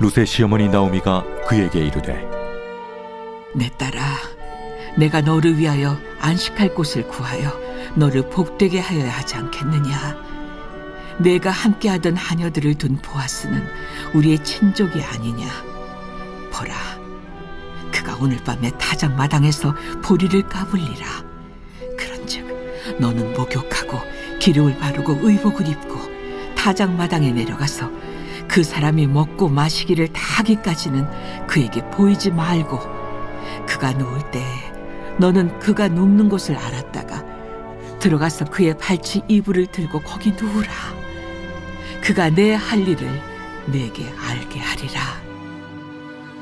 룻의 시어머니 나오미가 그에게 이르되 내 딸아, 내가 너를 위하여 안식할 곳을 구하여 너를 복되게 하여야 하지 않겠느냐? 내가 함께하던 하녀들을 둔 보아스는 우리의 친족이 아니냐? 보라, 그가 오늘 밤에 타작 마당에서 보리를 까불리라. 그런즉 너는 목욕하고 기름을 바르고 의복을 입고 타작 마당에 내려가서 그 사람이 먹고 마시기를 다 하기까지는 그에게 보이지 말고 그가 누울 때 너는 그가 눕는 곳을 알았다가 들어가서 그의 발치 이불을 들고 거기 누우라. 그가 내 할 일을 내게 알게 하리라.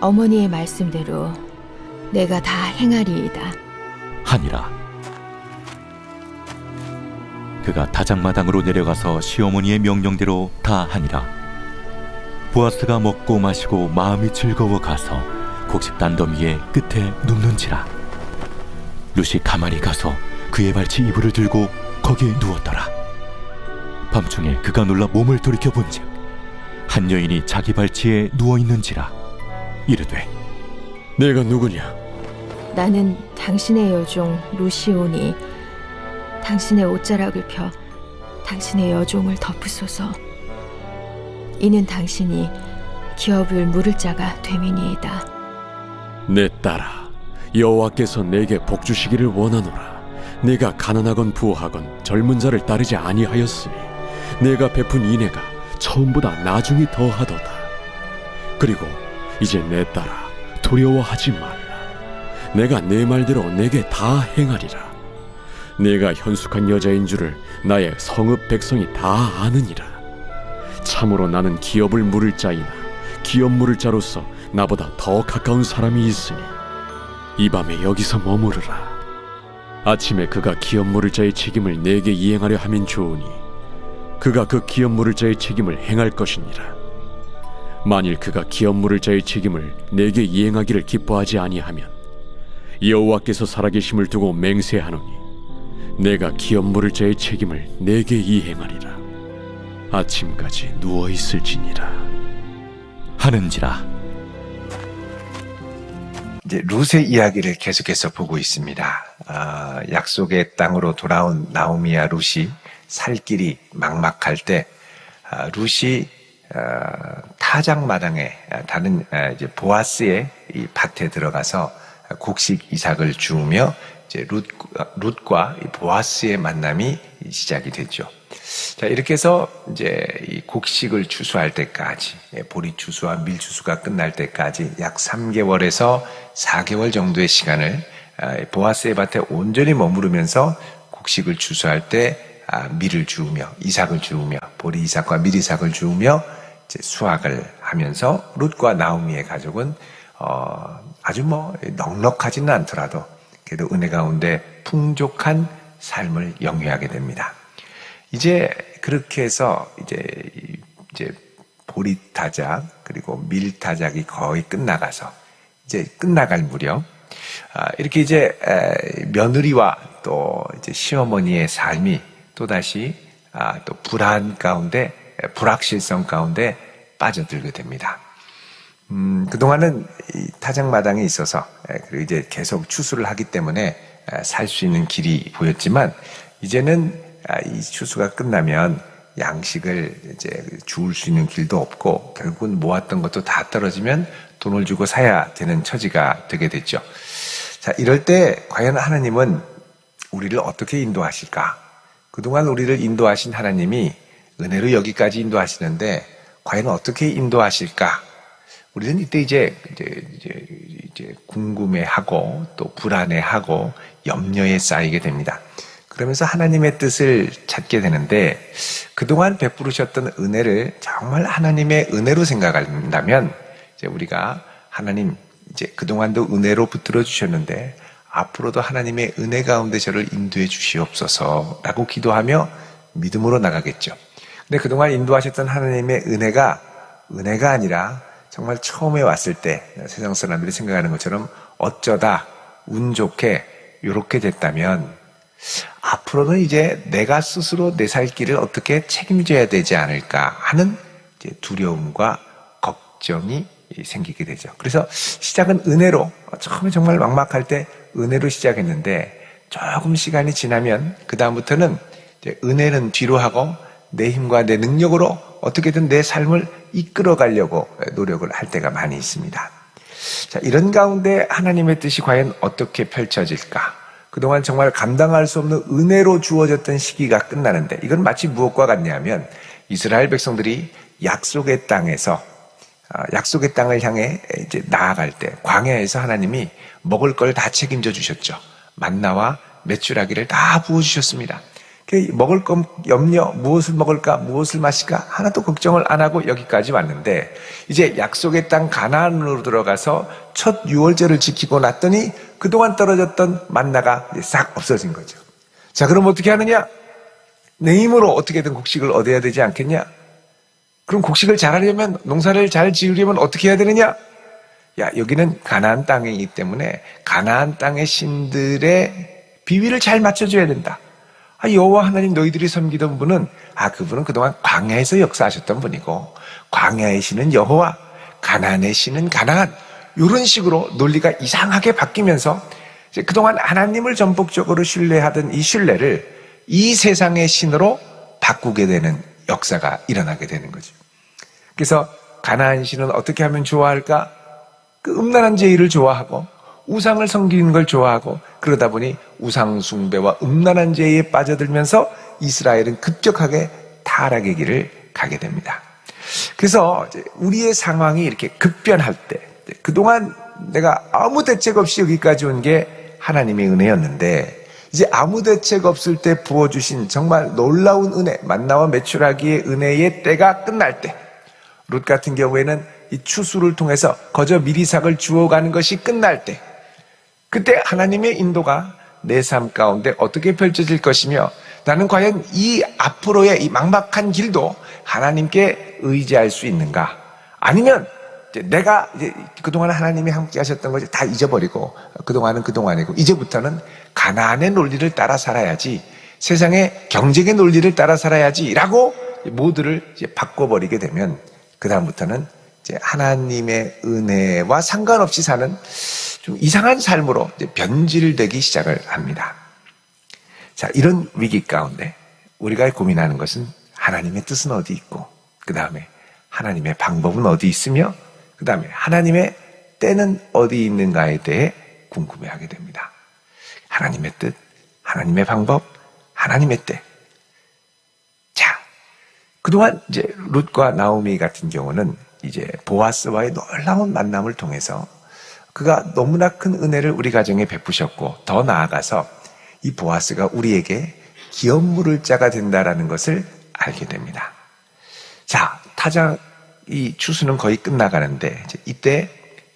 어머니의 말씀대로 내가 다 행하리이다. 하니라 그가 다장마당으로 내려가서 시어머니의 명령대로 다 하니라 보아스가 먹고 마시고 마음이 즐거워 가서 곡식 단더미의 끝에 눕는지라 룻이 가만히 가서 그의 발치 이불을 들고 거기에 누웠더라 밤중에 그가 놀라 몸을 돌이켜 본즉 한 여인이 자기 발치에 누워 있는지라 이르되 내가 누구냐? 나는 당신의 여종 루시오니 당신의 옷자락을 펴 당신의 여종을 덮으소서. 이는 당신이 기업을 물을 자가 됨이니이다. 내 딸아, 여호와께서 내게 복 주시기를 원하노라. 내가 가난하건 부하건 젊은 자를 따르지 아니하였으니 내가 베푼 인애가 처음보다 나중이 더하도다. 그리고 이제 내 딸아, 두려워하지 말라. 내가 내 말대로 내게 다 행하리라. 내가 현숙한 여자인 줄을 나의 성읍 백성이 다 아느니라. 참으로 나는 기업을 물을 자이나 기업 물을 자로서 나보다 더 가까운 사람이 있으니 이 밤에 여기서 머무르라. 아침에 그가 기업 물을 자의 책임을 내게 이행하려 하면 좋으니 그가 그 기업 물을 자의 책임을 행할 것이니라. 만일 그가 기업 물을 자의 책임을 내게 이행하기를 기뻐하지 아니하면 여호와께서 살아계심을 두고 맹세하노니 내가 기업 물을 자의 책임을 내게 이행하리라. 아침까지 누워 있을지니라. 하는지라 이제 룻의 이야기를 계속해서 보고 있습니다. 아, 약속의 땅으로 돌아온 나오미와 룻이 살 길이 막막할 때 아, 룻이 아, 타작 마당에 아, 다른 아, 이제 보아스의 이 밭에 들어가서 곡식 이삭을 주우며 이제 룻, 룻과 이 보아스의 만남이 시작이 되죠. 자, 이렇게 해서 이제 이 곡식을 추수할 때까지, 예, 보리 추수와 밀 추수가 끝날 때까지 약 3개월에서 4개월 정도의 시간을 아, 보아스의 밭에 온전히 머무르면서 곡식을 추수할 때 아, 밀을 주우며 이삭을 주우며 보리 이삭과 밀 이삭을 주우며 이제 수확을 하면서 룻과 나오미의 가족은 어, 아주 뭐 넉넉하지는 않더라도 그래도 은혜 가운데 풍족한 삶을 영위하게 됩니다. 이제 그렇게 해서 이제 이제 보리 타작 그리고 밀 타작이 거의 끝나가서 이제 끝나갈 무렵 아, 이렇게 이제 에, 며느리와 또 이제 시어머니의 삶이 또 다시 아, 또 불안 가운데 에, 불확실성 가운데 빠져들게 됩니다. 음, 그동안은 이 타작마당에 있어서 에, 그리고 이제 계속 추수를 하기 때문에 살 수 있는 길이 보였지만 이제는 아, 이 추수가 끝나면 양식을 이제 주울 수 있는 길도 없고 결국은 모았던 것도 다 떨어지면 돈을 주고 사야 되는 처지가 되게 됐죠. 자, 이럴 때 과연 하나님은 우리를 어떻게 인도하실까? 그동안 우리를 인도하신 하나님이 은혜로 여기까지 인도하시는데 과연 어떻게 인도하실까? 우리는 이때 이제 이제 이제, 이제 궁금해하고 또 불안해하고 염려에 쌓이게 됩니다. 그러면서 하나님의 뜻을 찾게 되는데 그동안 베푸르셨던 은혜를 정말 하나님의 은혜로 생각한다면 이제 우리가 하나님 이제 그동안도 은혜로 붙들어 주셨는데 앞으로도 하나님의 은혜 가운데 저를 인도해 주시옵소서라고 기도하며 믿음으로 나가겠죠. 근데 그동안 인도하셨던 하나님의 은혜가 은혜가 아니라 정말 처음에 왔을 때 세상 사람들이 생각하는 것처럼 어쩌다 운 좋게 이렇게 됐다면 앞으로는 이제 내가 스스로 내 살 길을 어떻게 책임져야 되지 않을까 하는 두려움과 걱정이 생기게 되죠. 그래서 시작은 은혜로 처음에 정말 막막할 때 은혜로 시작했는데 조금 시간이 지나면 그 다음부터는 은혜는 뒤로 하고 내 힘과 내 능력으로 어떻게든 내 삶을 이끌어 가려고 노력을 할 때가 많이 있습니다. 자, 이런 가운데 하나님의 뜻이 과연 어떻게 펼쳐질까? 그동안 정말 감당할 수 없는 은혜로 주어졌던 시기가 끝나는데 이건 마치 무엇과 같냐면 이스라엘 백성들이 약속의 땅에서 아, 약속의 땅을 향해 이제 나아갈 때 광야에서 하나님이 먹을 걸 다 책임져 주셨죠. 만나와 메추라기를 다 부어 주셨습니다. 그 먹을 것 염려 무엇을 먹을까 무엇을 마실까 하나도 걱정을 안 하고 여기까지 왔는데 이제 약속의 땅 가나안으로 들어가서 첫 유월절을 지키고 났더니 그동안 떨어졌던 만나가 싹 없어진 거죠. 자 그럼 어떻게 하느냐? 내 힘으로 어떻게든 곡식을 얻어야 되지 않겠냐? 그럼 곡식을 잘하려면 농사를 잘 지으려면 어떻게 해야 되느냐? 야 여기는 가나안 땅이기 때문에 가나안 땅의 신들의 비위를 잘 맞춰줘야 된다. 아, 여호와 하나님 너희들이 섬기던 분은 아 그분은 그동안 광야에서 역사하셨던 분이고 광야의 신은 여호와 가나안의 신은 가나안 이런 식으로 논리가 이상하게 바뀌면서 그동안 하나님을 전폭적으로 신뢰하던 이 신뢰를 이 세상의 신으로 바꾸게 되는 역사가 일어나게 되는 거죠. 그래서 가나안 신은 어떻게 하면 좋아할까? 그 음란한 제의를 좋아하고 우상을 섬기는 걸 좋아하고 그러다 보니 우상 숭배와 음란한 죄에 빠져들면서 이스라엘은 급격하게 타락의 길을 가게 됩니다. 그래서 우리의 상황이 이렇게 급변할 때 그동안 내가 아무 대책 없이 여기까지 온 게 하나님의 은혜였는데 이제 아무 대책 없을 때 부어주신 정말 놀라운 은혜 만나와 메추라기의 은혜의 때가 끝날 때 룻 같은 경우에는 이 추수를 통해서 거저 미리삭을 주어가는 것이 끝날 때 그때 하나님의 인도가 내 삶 가운데 어떻게 펼쳐질 것이며 나는 과연 이 앞으로의 이 막막한 길도 하나님께 의지할 수 있는가? 아니면 내가 그동안 하나님이 함께 하셨던 것을 다 잊어버리고 그동안은 그동안이고 이제부터는 가나안의 논리를 따라 살아야지 세상의 경쟁의 논리를 따라 살아야지라고 모두를 바꿔버리게 되면 그다음부터는 하나님의 은혜와 상관없이 사는 좀 이상한 삶으로 변질되기 시작을 합니다. 자, 이런 위기 가운데 우리가 고민하는 것은 하나님의 뜻은 어디 있고, 그 다음에 하나님의 방법은 어디 있으며, 그 다음에 하나님의 때는 어디 있는가에 대해 궁금해하게 됩니다. 하나님의 뜻, 하나님의 방법, 하나님의 때. 자, 그동안 이제 룻과 나오미 같은 경우는 이제 보아스와의 놀라운 만남을 통해서 그가 너무나 큰 은혜를 우리 가정에 베푸셨고 더 나아가서 이 보아스가 우리에게 기업 물을 자가 된다라는 것을 알게 됩니다. 자, 타작 이 추수는 거의 끝나가는데 이때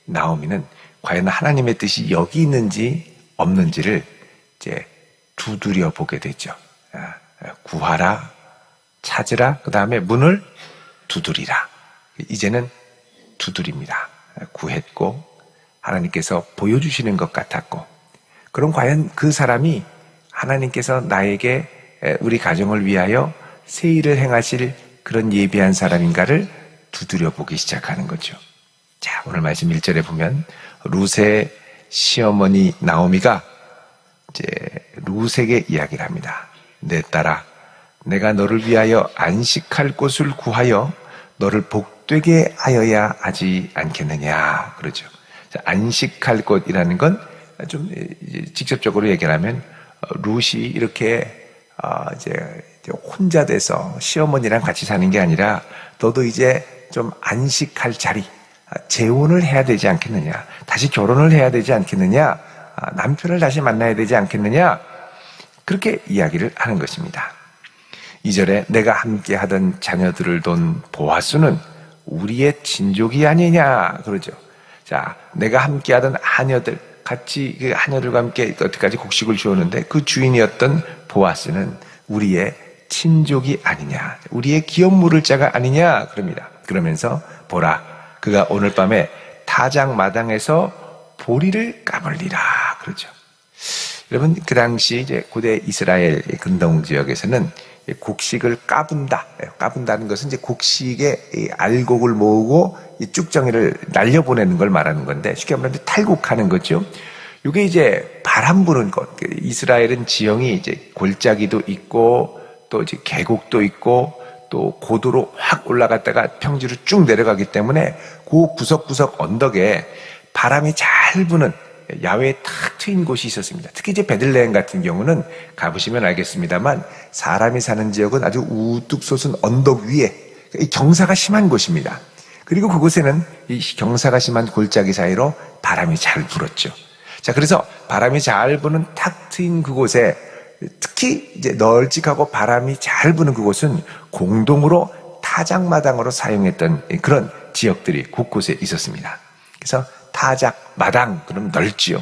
나오미는 과연 하나님의 뜻이 여기 있는지 없는지를 이제 두드려 보게 되죠. 아, 구하라, 찾으라, 그 다음에 문을 두드리라. 이제는 두드립니다. 구했고 하나님께서 보여주시는 것 같았고 그럼 과연 그 사람이 하나님께서 나에게 우리 가정을 위하여 새 일을 행하실 그런 예비한 사람인가를 두드려 보기 시작하는 거죠. 자, 오늘 말씀 1절에 보면 루세 시어머니 나오미가 이제 루세에게 이야기를 합니다. 내 딸아, 내가 너를 위하여 안식할 곳을 구하여 너를 복 되게 하여야 하지 않겠느냐. 그러죠. 안식할 곳이라는 건 좀 직접적으로 얘기하면 루시 이렇게 어, 이제 혼자 돼서 시어머니랑 같이 사는 게 아니라 너도 이제 좀 안식할 자리, 재혼을 해야 되지 않겠느냐, 다시 결혼을 해야 되지 않겠느냐, 아, 남편을 다시 만나야 되지 않겠느냐, 그렇게 이야기를 하는 것입니다. 이절에 내가 함께 하던 자녀들을 돈 보아수는 우리의 친족이 아니냐, 그러죠. 자, 내가 함께 하던 하녀들, 같이 그 하녀들과 함께 어떻게까지 곡식을 주었는데 그 주인이었던 보아스는 우리의 친족이 아니냐, 우리의 기업 물을 자가 아니냐, 그럽니다. 그러면서 보라, 그가 오늘 밤에 타작 마당에서 보리를 까불리라, 그러죠. 여러분, 그 당시 이제 고대 이스라엘 근동 지역에서는 이 곡식을 까분다. 예, 까분다는 것은 이제 곡식에 이 알곡을 모으고 이 쭉정이를 날려보내는 걸 말하는 건데 쉽게 말하면 탈곡하는 거죠. 이게 이제 바람 부는 것. 그 이스라엘은 지형이 이제 골짜기도 있고 또 이제 계곡도 있고 또 고도로 확 올라갔다가 평지로 쭉 내려가기 때문에 그 구석구석 언덕에 바람이 잘 부는 야외에 탁 트인 곳이 있었습니다. 특히 이제 베들레헴 같은 경우는 가보시면 알겠습니다만 사람이 사는 지역은 아주 우뚝 솟은 언덕 위에 이 경사가 심한 곳입니다. 그리고 그곳에는 이 경사가 심한 골짜기 사이로 바람이 잘 불었죠. 자, 그래서 바람이 잘 부는 탁 트인 그곳에 특히 이제 널찍하고 바람이 잘 부는 그곳은 공동으로 타작마당으로 사용했던 그런 지역들이 곳곳에 있었습니다. 그래서 타작 마당 그럼 넓지요.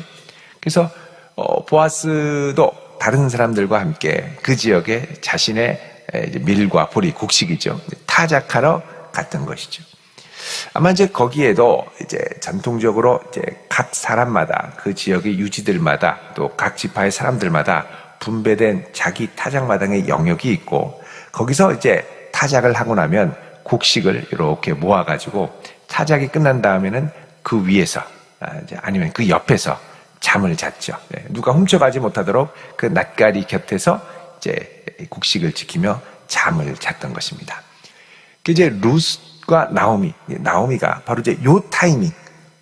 그래서 어, 보아스도 다른 사람들과 함께 그 지역에 자신의 밀과 보리 곡식이죠 타작하러 갔던 것이죠. 아마 이제 거기에도 이제 전통적으로 이제 각 사람마다 그 지역의 유지들마다 또 각 지파의 사람들마다 분배된 자기 타작 마당의 영역이 있고 거기서 이제 타작을 하고 나면 곡식을 이렇게 모아가지고 타작이 끝난 다음에는 그 위에서 아, 아니면 그 옆에서 잠을 잤죠. 네, 누가 훔쳐가지 못하도록 그 낯가리 곁에서 이제 곡식을 지키며 잠을 잤던 것입니다. 그 이제 루스과 나오미, 나오미가 바로 이제 요 타이밍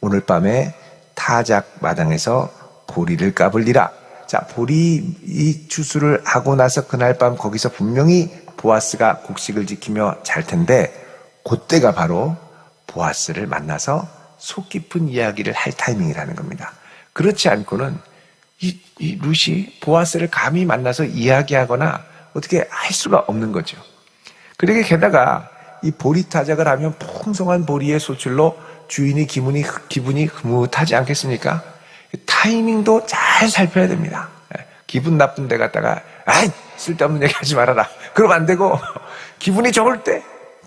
오늘 밤에 타작 마당에서 보리를 까불리라. 자, 보리 이 추수를 하고 나서 그날 밤 거기서 분명히 보아스가 곡식을 지키며 잘 텐데 그때가 바로 보아스를 만나서 속 깊은 이야기를 할 타이밍이라는 겁니다. 그렇지 않고는 이, 이 루시 보아스를 감히 만나서 이야기하거나 어떻게 할 수가 없는 거죠. 그러게 게다가 이 보리 타작을 하면 풍성한 보리의 소출로 주인이 기분이 기분이 흐뭇하지 않겠습니까? 타이밍도 잘 살펴야 됩니다. 예, 기분 나쁜 데 갔다가 아이 쓸데없는 얘기 하지 말아라. 그러면 안 되고 기분이 좋을 때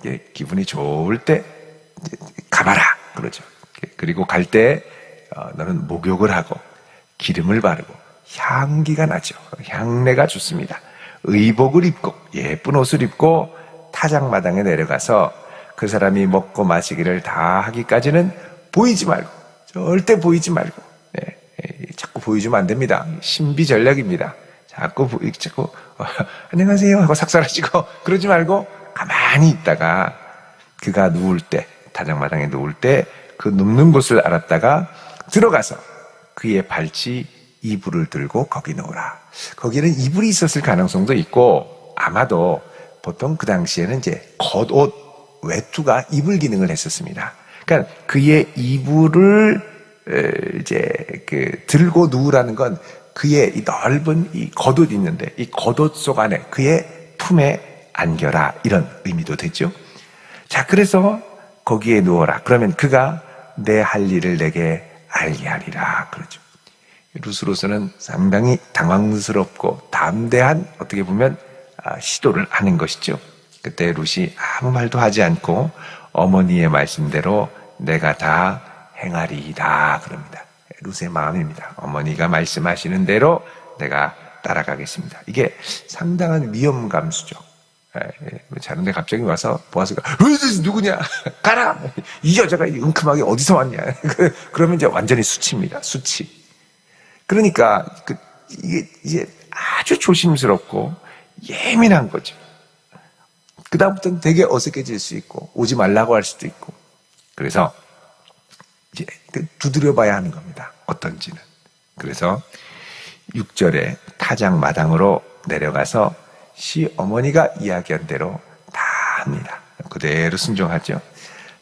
예, 기분이 좋을 때 가봐라 그러죠. 그리고 갈때 어, 너는 목욕을 하고 기름을 바르고 향기가 나죠. 향내가 좋습니다. 의복을 입고 예쁜 옷을 입고 타작마당에 내려가서 그 사람이 먹고 마시기를 다 하기까지는 보이지 말고 절대 보이지 말고 예, 예, 자꾸 보여주면 안 됩니다. 신비 전략입니다. 자꾸 보, 자꾸 어, 안녕하세요 하고 삭살하시고 그러지 말고 가만히 있다가 그가 누울 때 타작마당에 누울 때 그 눕는 곳을 알았다가 들어가서 그의 발치 이불을 들고 거기 놓으라. 거기는 이불이 있었을 가능성도 있고 아마도 보통 그 당시에는 이제 겉옷 외투가 이불 기능을 했었습니다. 그러니까 그의 이불을 에, 이제 그 들고 누우라는 건 그의 이 넓은 이 겉옷 있는데 이 겉옷 속 안에 그의 품에 안겨라 이런 의미도 되죠. 자 그래서 거기에 누워라. 그러면 그가 내 할 일을 내게 알게 하리라 그러죠. 루스로서는 상당히 당황스럽고 담대한 어떻게 보면 아, 시도를 하는 것이죠. 그때 루시 아무 말도 하지 않고 어머니의 말씀대로 내가 다 행하리이다 그럽니다. 루스의 마음입니다. 어머니가 말씀하시는 대로 내가 따라가겠습니다. 이게 상당한 위험 감수죠. 자는데 갑자기 와서 보아스가 누구냐? 가라! 이 여자가 은큼하게 어디서 왔냐? 그러면 이제 완전히 수치입니다. 수치. 그러니까 그 이게 이제 아주 조심스럽고 예민한 거죠. 그 다음부터는 되게 어색해질 수 있고 오지 말라고 할 수도 있고. 그래서 이제 그 두드려봐야 하는 겁니다. 어떤지는. 그래서 6절에 타작 마당으로 내려가서 시 어머니가 이야기한 대로 다 합니다. 그대로 순종하죠.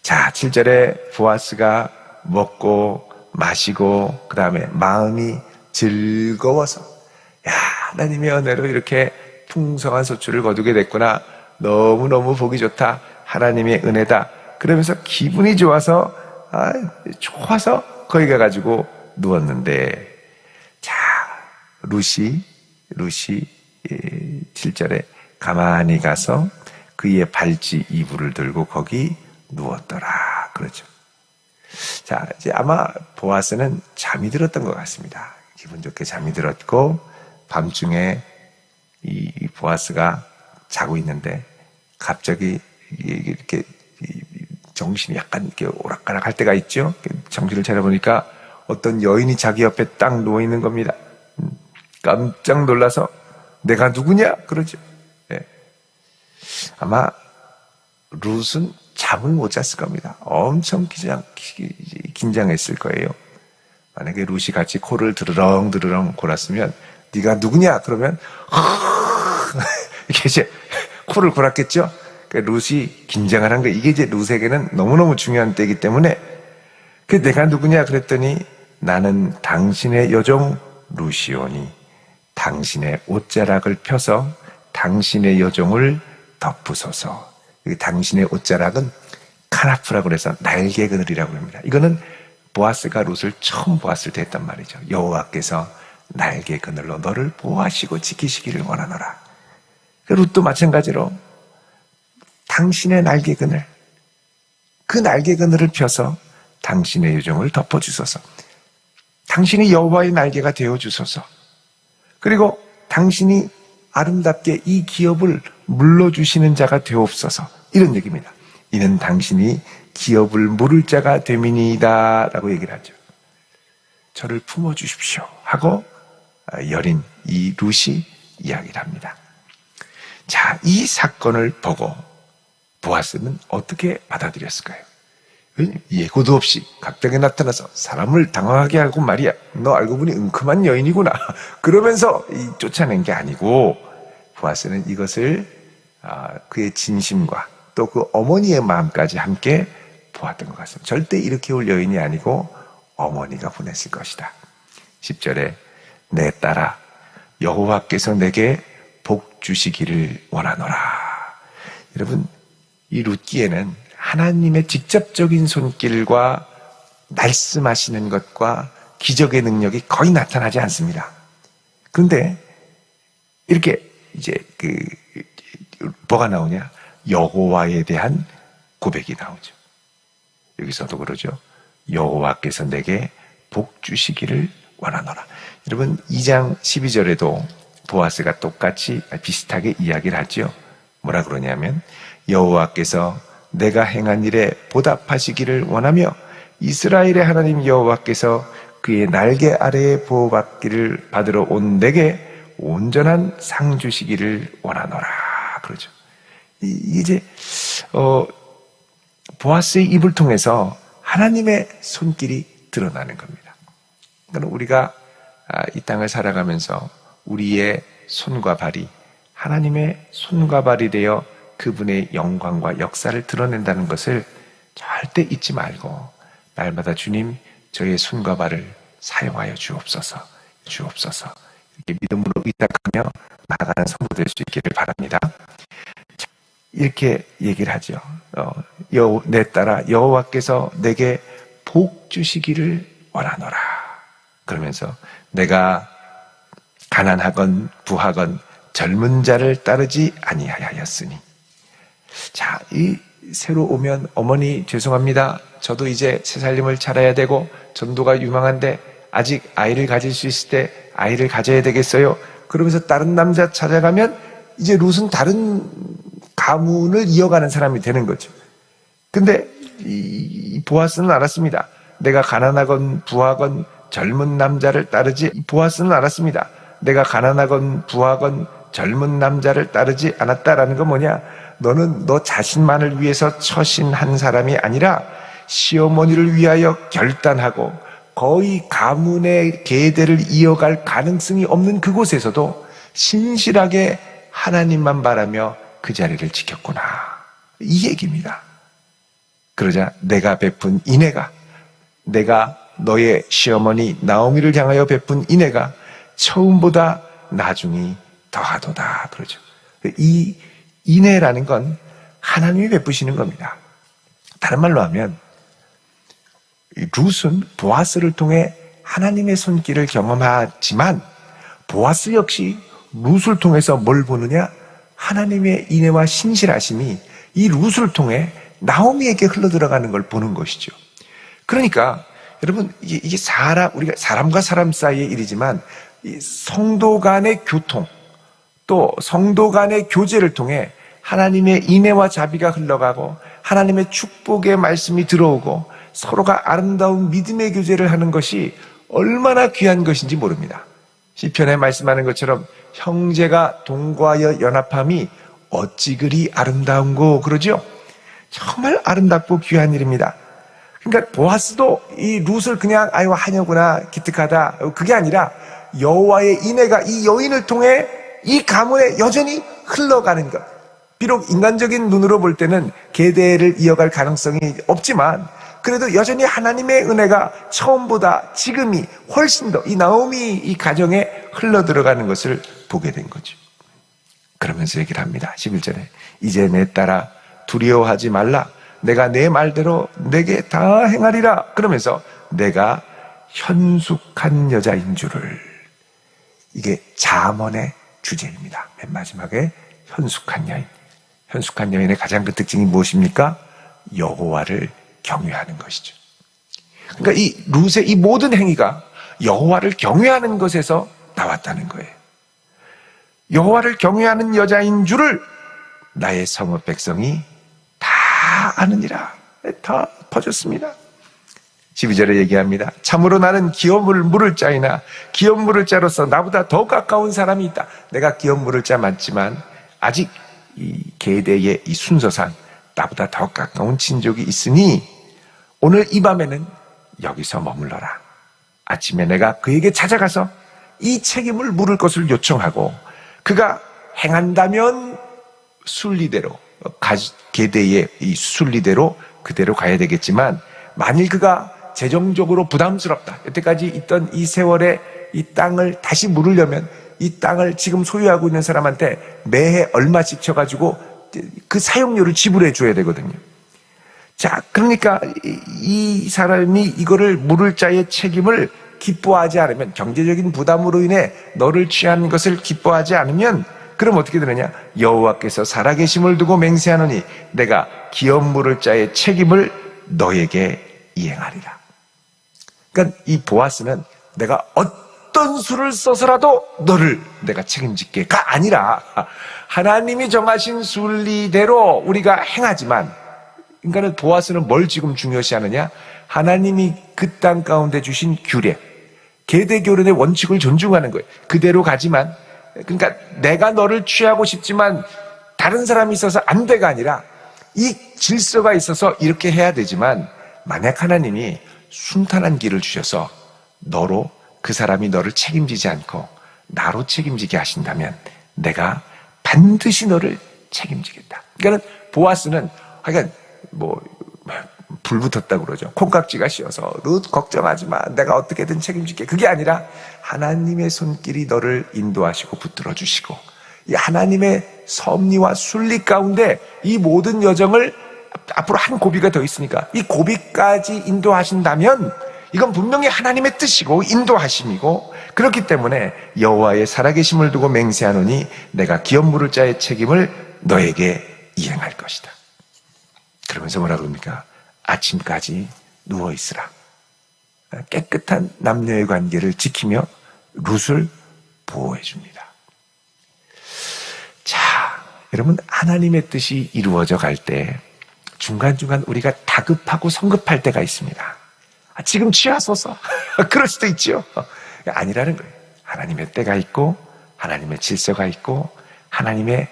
자, 7절에 보아스가 먹고 마시고 그 다음에 마음이 즐거워서 야, 하나님의 은혜로 이렇게 풍성한 소출을 거두게 됐구나. 너무너무 보기 좋다. 하나님의 은혜다. 그러면서 기분이 좋아서 아, 좋아서 거기 가가지고 누웠는데 자, 루시 루시 7절에 가만히 가서 그의 발지 이불을 들고 거기 누웠더라. 그러죠. 자, 이제 아마 보아스는 잠이 들었던 것 같습니다. 기분 좋게 잠이 들었고, 밤중에 이 보아스가 자고 있는데 갑자기 이- 이렇게 정신이 약간 이렇게 오락가락 할 때가 있죠. 정신을 차려보니까 어떤 여인이 자기 옆에 딱 누워 있는 겁니다. 음, 깜짝 놀라서 내가 누구냐 그러죠. 예. 아마 룻은 잠을 못 잤을 겁니다. 엄청 긴장, 기- 긴장했을 거예요. 만약에 룻이 같이 코를 드르렁 드르렁 골았으면 네가 누구냐 그러면 이렇게 이제 코를 골았겠죠. 그러니까 룻이 긴장을 한 거예요. 이게 이제 룻에게는 너무너무 중요한 때이기 때문에 그 내가 누구냐 그랬더니 나는 당신의 여종 루시오니 당신의 옷자락을 펴서 당신의 여종을 덮으소서. 이 당신의 옷자락은 카나프라고 그래서 날개 그늘이라고 합니다. 이거는 보아스가 룻을 처음 보았을 때 했단 말이죠. 여호와께서 날개 그늘로 너를 보호하시고 지키시기를 원하노라. 그 룻도 마찬가지로 당신의 날개 그늘, 그 날개 그늘을 펴서 당신의 여종을 덮어주소서. 당신이 여호와의 날개가 되어 주소서. 그리고 당신이 아름답게 이 기업을 물러주시는 자가 되옵소서. 이런 얘기입니다. 이는 당신이 기업을 물을 자가 되미니이다. 라고 얘기를 하죠. 저를 품어주십시오. 하고 아, 여린 이 룻이 이야기를 합니다. 자, 이 사건을 보고 보아스는 어떻게 받아들였을까요? 예고도 없이 갑자기 나타나서 사람을 당황하게 하고 말이야. 너 알고 보니 은큼한 여인이구나. 그러면서 이 쫓아낸 게 아니고 보아스는 이것을 아, 그의 진심과 또 그 어머니의 마음까지 함께 보았던 것 같습니다. 절대 이렇게 올 여인이 아니고 어머니가 보냈을 것이다. 10절에 내 딸아 여호와께서 내게 복 주시기를 원하노라. 여러분 이 룻기에는 하나님의 직접적인 손길과 말씀하시는 것과 기적의 능력이 거의 나타나지 않습니다. 그런데 이렇게 이제 그 뭐가 나오냐? 여호와에 대한 고백이 나오죠. 여기서도 그러죠. 여호와께서 내게 복 주시기를 원하노라. 여러분 2장 12절에도 보아스가 똑같이 비슷하게 이야기를 하죠. 뭐라 그러냐면 여호와께서 내가 행한 일에 보답하시기를 원하며 이스라엘의 하나님 여호와께서 그의 날개 아래에 보호받기를 받으러 온 내게 온전한 상 주시기를 원하노라 그러죠. 이- 이제 어 보아스의 입을 통해서 하나님의 손길이 드러나는 겁니다. 그러니까 우리가 아, 이 땅을 살아가면서 우리의 손과 발이 하나님의 손과 발이 되어 그분의 영광과 역사를 드러낸다는 것을 절대 잊지 말고 날마다 주님 저의 손과 발을 사용하여 주옵소서 주옵소서 이렇게 믿음으로 의탁하며 나아가는 성도 될 수 있기를 바랍니다. 자, 이렇게 얘기를 하죠. 어, 여, 내 딸아 여호와께서 내게 복 주시기를 원하노라. 그러면서 내가 가난하건 부하건 젊은 자를 따르지 아니하였으니 자, 이 새로 오면 어머니 죄송합니다. 저도 이제 새 살림을 차려야 되고 전도가 유망한데 아직 아이를 가질 수 있을 때 아이를 가져야 되겠어요. 그러면서 다른 남자 찾아가면 이제 룻은 다른 가문을 이어가는 사람이 되는 거죠. 근데 이, 이 보아스는 알았습니다. 내가 가난하건 부하건 젊은 남자를 따르지 보아스는 알았습니다. 내가 가난하건 부하건 젊은 남자를 따르지 않았다라는 건 뭐냐? 너는 너 자신만을 위해서 처신한 사람이 아니라 시어머니를 위하여 결단하고 거의 가문의 계대를 이어갈 가능성이 없는 그곳에서도 신실하게 하나님만 바라며 그 자리를 지켰구나. 이 얘기입니다. 그러자 내가 베푼 인애가 내가 너의 시어머니 나오미를 향하여 베푼 인애가 처음보다 나중이 더하도다. 그러죠. 이 인애라는 건 하나님이 베푸시는 겁니다. 다른 말로 하면 이 룻은 보아스를 통해 하나님의 손길을 경험하지만 보아스 역시 룻을 통해서 뭘 보느냐? 하나님의 인애와 신실하심이 이 룻을 통해 나오미에게 흘러들어가는 걸 보는 것이죠. 그러니까 여러분 이게, 사람 우리가 사람과 사람 사이의 일이지만 이 성도 간의 교통 또 성도 간의 교제를 통해 하나님의 인애와 자비가 흘러가고 하나님의 축복의 말씀이 들어오고 서로가 아름다운 믿음의 교제를 하는 것이 얼마나 귀한 것인지 모릅니다. 시편에 말씀하는 것처럼 형제가 동거하여 연합함이 어찌 그리 아름다운고 그러죠? 정말 아름답고 귀한 일입니다. 그러니까 보아스도 이 룻을 그냥 아유 하녀구나 기특하다 그게 아니라 여호와의 인애가 이 여인을 통해 이 가문에 여전히 흘러가는 것. 비록 인간적인 눈으로 볼 때는 계대를 이어갈 가능성이 없지만 그래도 여전히 하나님의 은혜가 처음보다 지금이 훨씬 더 이 나오미 이 가정에 흘러 들어가는 것을 보게 된 거죠. 그러면서 얘기를 합니다. 11절에 이제 내 딸아 두려워하지 말라. 내가 내 말대로 내게 다 행하리라. 그러면서 내가 현숙한 여자인 줄을 이게 잠언의 주제입니다. 맨 마지막에 현숙한 여인. 현숙한 여인의 가장 큰 특징이 무엇입니까? 여호와를 경외하는 것이죠. 그러니까 이 룻의 이 모든 행위가 여호와를 경외하는 것에서 나왔다는 거예요. 여호와를 경외하는 여자인 줄을 나의 성읍 백성이 다 아느니라. 다 퍼졌습니다. 12절에 얘기합니다. 참으로 나는 기업을 물을 자이나 기업 물을 자로서 나보다 더 가까운 사람이 있다. 내가 기업 물을 자 맞지만 아직 이 계대의 이 순서상 나보다 더 가까운 친족이 있으니 오늘 이 밤에는 여기서 머물러라. 아침에 내가 그에게 찾아가서 이 책임을 물을 것을 요청하고 그가 행한다면 순리대로 가- 계대의 이 순리대로 그대로 가야 되겠지만 만일 그가 재정적으로 부담스럽다. 여태까지 있던 이 세월에 이 땅을 다시 물으려면 이 땅을 지금 소유하고 있는 사람한테 매해 얼마씩 쳐가지고 그 사용료를 지불해 줘야 되거든요. 자, 그러니까 이- 이 사람이 이거를 물을 자의 책임을 기뻐하지 않으면 경제적인 부담으로 인해 너를 취한 것을 기뻐하지 않으면 그럼 어떻게 되느냐? 여호와께서 살아계심을 두고 맹세하노니 내가 기업 물을 자의 책임을 너에게 이행하리라. 그러니까 이 보아스는 내가 어떤 수를 써서라도 너를 내가 책임질게가 아니라 하나님이 정하신 순리대로 우리가 행하지만 인간은 보아스는 뭘 지금 중요시하느냐? 하나님이 그 땅 가운데 주신 규례, 계대 교련의 원칙을 존중하는 거예요. 그대로 가지만 그러니까 내가 너를 취하고 싶지만 다른 사람이 있어서 안 돼가 아니라 이 질서가 있어서 이렇게 해야 되지만 만약 하나님이 순탄한 길을 주셔서 너로 그 사람이 너를 책임지지 않고 나로 책임지게 하신다면 내가 반드시 너를 책임지겠다. 그러니까 보아스는 하여간 뭐 불 붙었다고 그러죠. 콩깍지가 씌어서 룻 걱정하지 마. 내가 어떻게든 책임질게. 그게 아니라 하나님의 손길이 너를 인도하시고 붙들어 주시고 이 하나님의 섭리와 순리 가운데 이 모든 여정을 앞으로 한 고비가 더 있으니까 이 고비까지 인도하신다면 이건 분명히 하나님의 뜻이고 인도하심이고 그렇기 때문에 여호와의 살아계심을 두고 맹세하노니 내가 기업 물을 자의 책임을 너에게 이행할 것이다. 그러면서 뭐라 그럽니까? 아침까지 누워 있으라. 깨끗한 남녀의 관계를 지키며 룻을 보호해 줍니다. 자, 여러분 하나님의 뜻이 이루어져 갈 때 중간중간 우리가 다급하고 성급할 때가 있습니다. 아, 지금 취하소서. 그럴 수도 있죠. 아니라는 거예요. 하나님의 때가 있고 하나님의 질서가 있고 하나님의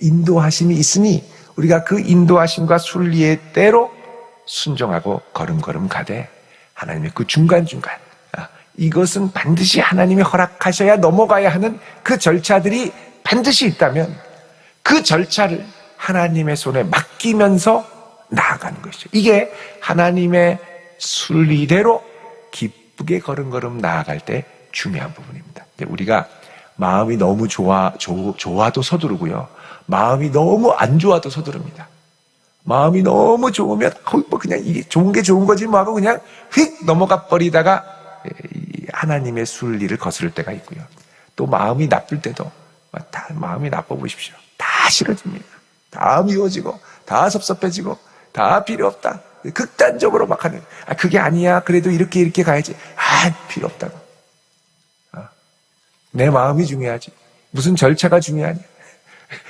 인도하심이 있으니 우리가 그 인도하심과 순리의 때로 순종하고 걸음걸음 가되 하나님의 그 중간중간 아, 이것은 반드시 하나님이 허락하셔야 넘어가야 하는 그 절차들이 반드시 있다면 그 절차를 하나님의 손에 맡기면서 나아가는 것이죠. 이게 하나님의 순리대로 기쁘게 걸음걸음 나아갈 때 중요한 부분입니다. 우리가 마음이 너무 좋아, 조, 좋아도 서두르고요. 마음이 너무 안 좋아도 서두릅니다. 마음이 너무 좋으면 어, 뭐 그냥 이게 좋은 게 좋은 거지 뭐 하고 그냥 휙 넘어가 버리다가 이 하나님의 순리를 거스를 때가 있고요. 또 마음이 나쁠 때도 다 마음이 나빠 보십시오. 다 싫어집니다. 다 미워지고 다 섭섭해지고 다 필요 없다. 극단적으로 막 하는 아 그게 아니야. 그래도 이렇게 이렇게 가야지. 아 필요 없다고. 아, 내 마음이 중요하지. 무슨 절차가 중요하냐.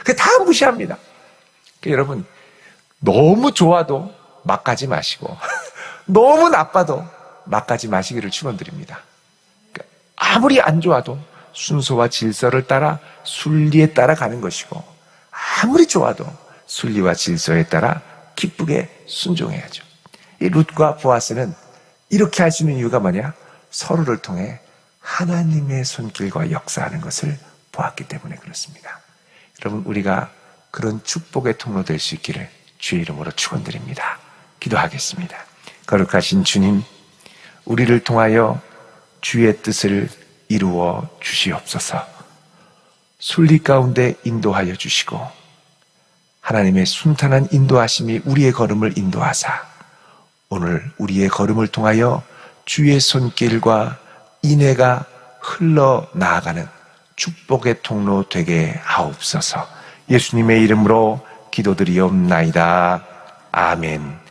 그다 무시합니다. 그러니까 여러분, 너무 좋아도 막 가지 마시고, 너무 나빠도 막 가지 마시기를 축원드립니다. 그러니까 아무리 안 좋아도 순서와 질서를 따라 순리에 따라 가는 것이고, 아무리 좋아도 순리와 질서에 따라 기쁘게 순종해야죠. 이 룻과 보아스는 이렇게 할 수 있는 이유가 뭐냐? 서로를 통해 하나님의 손길과 역사하는 것을 보았기 때문에 그렇습니다. 여러분 우리가 그런 축복의 통로 될 수 있기를 주의 이름으로 축원드립니다. 기도하겠습니다. 거룩하신 주님, 우리를 통하여 주의 뜻을 이루어 주시옵소서. 순리 가운데 인도하여 주시고 하나님의 순탄한 인도하심이 우리의 걸음을 인도하사 오늘 우리의 걸음을 통하여 주의 손길과 인애가 흘러 나아가는 축복의 통로 되게 하옵소서. 예수님의 이름으로 기도드리옵나이다. 아멘.